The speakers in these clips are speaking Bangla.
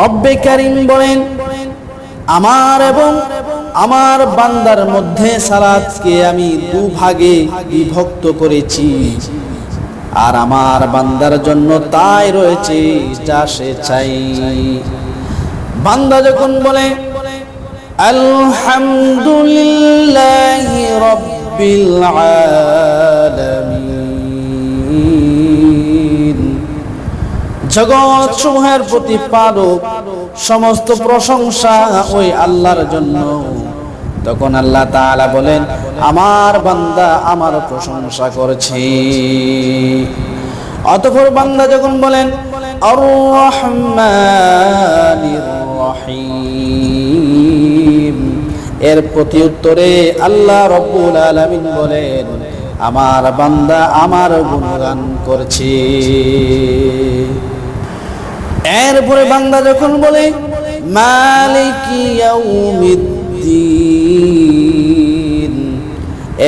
রব্বে কারিম বলেন, আমার এবং আমার বান্দার মধ্যে সালাদকে আমি দুভাগে বিভক্ত করেছি। আর আমার বান্দার জন্য তাই রয়েছে যা সে চাই। বান্দা যখন বলে, আলহামদুলিল্লাহ রব্বিল আলামিন। জগৎ সমূহের প্রতিপালক, সমস্ত প্রশংসা ওই আল্লাহর জন্য। তখন আল্লাহ তাআলা বলেন, আমার বান্দা আমার প্রশংসা করছে। অতঃপর বান্দা যখন বলেন আর রহমানির রহিম। এর প্রতি উত্তরে আল্লাহ রব্বুল আলামিন বলেন, আমার বান্দা আমার গুণগান করছে। এরপরে বান্দা যখন বলে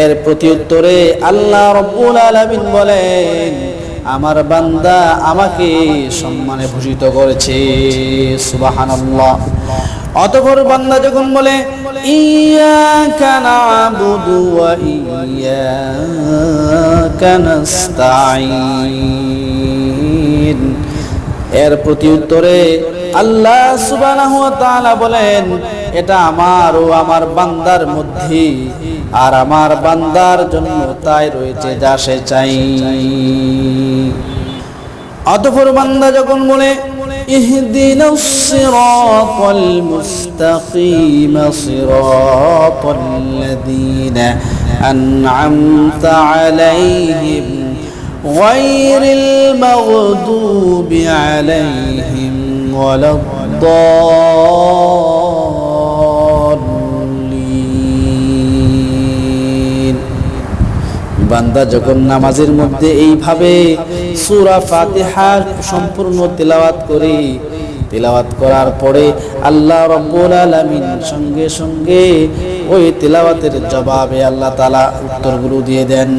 এর প্রতি উত্তরে আল্লাহ রব্বুল আলামিন বলেন, আমার বান্দা আমাকে সম্মানে ভূষিত করেছে। সুবহানাল্লাহ। অতঃপর বান্দা যখন বলে, ইয়াকা নাবুদু ওয়া ইয়াকা নাস্তাঈন এর প্রতি উত্তরে আল্লাহ সুবহানাহু ওয়া তাআলা বলেন এটা আমার ও আমার বান্দার মধ্যে আর আমার বান্দার জন্য তাই রয়েছে যা সে চাই অতঃপর বান্দা যখন বলে اهدنا الصراط المستقيم صراط الذين أنعمت عليهم غير المغضوب عليهم ولا الضالين বান্দা যখন নামাজের মধ্যে এইভাবে সূরা ফাতিহা সম্পূর্ণ তেলাওয়াত করে তেলাওয়াত করার পরে আল্লাহ রব্বুল আলামিন সঙ্গে সঙ্গে ওই তেলাওয়াতের জবাবে আল্লাহ তাআলা উত্তরগুলো দিয়ে দেন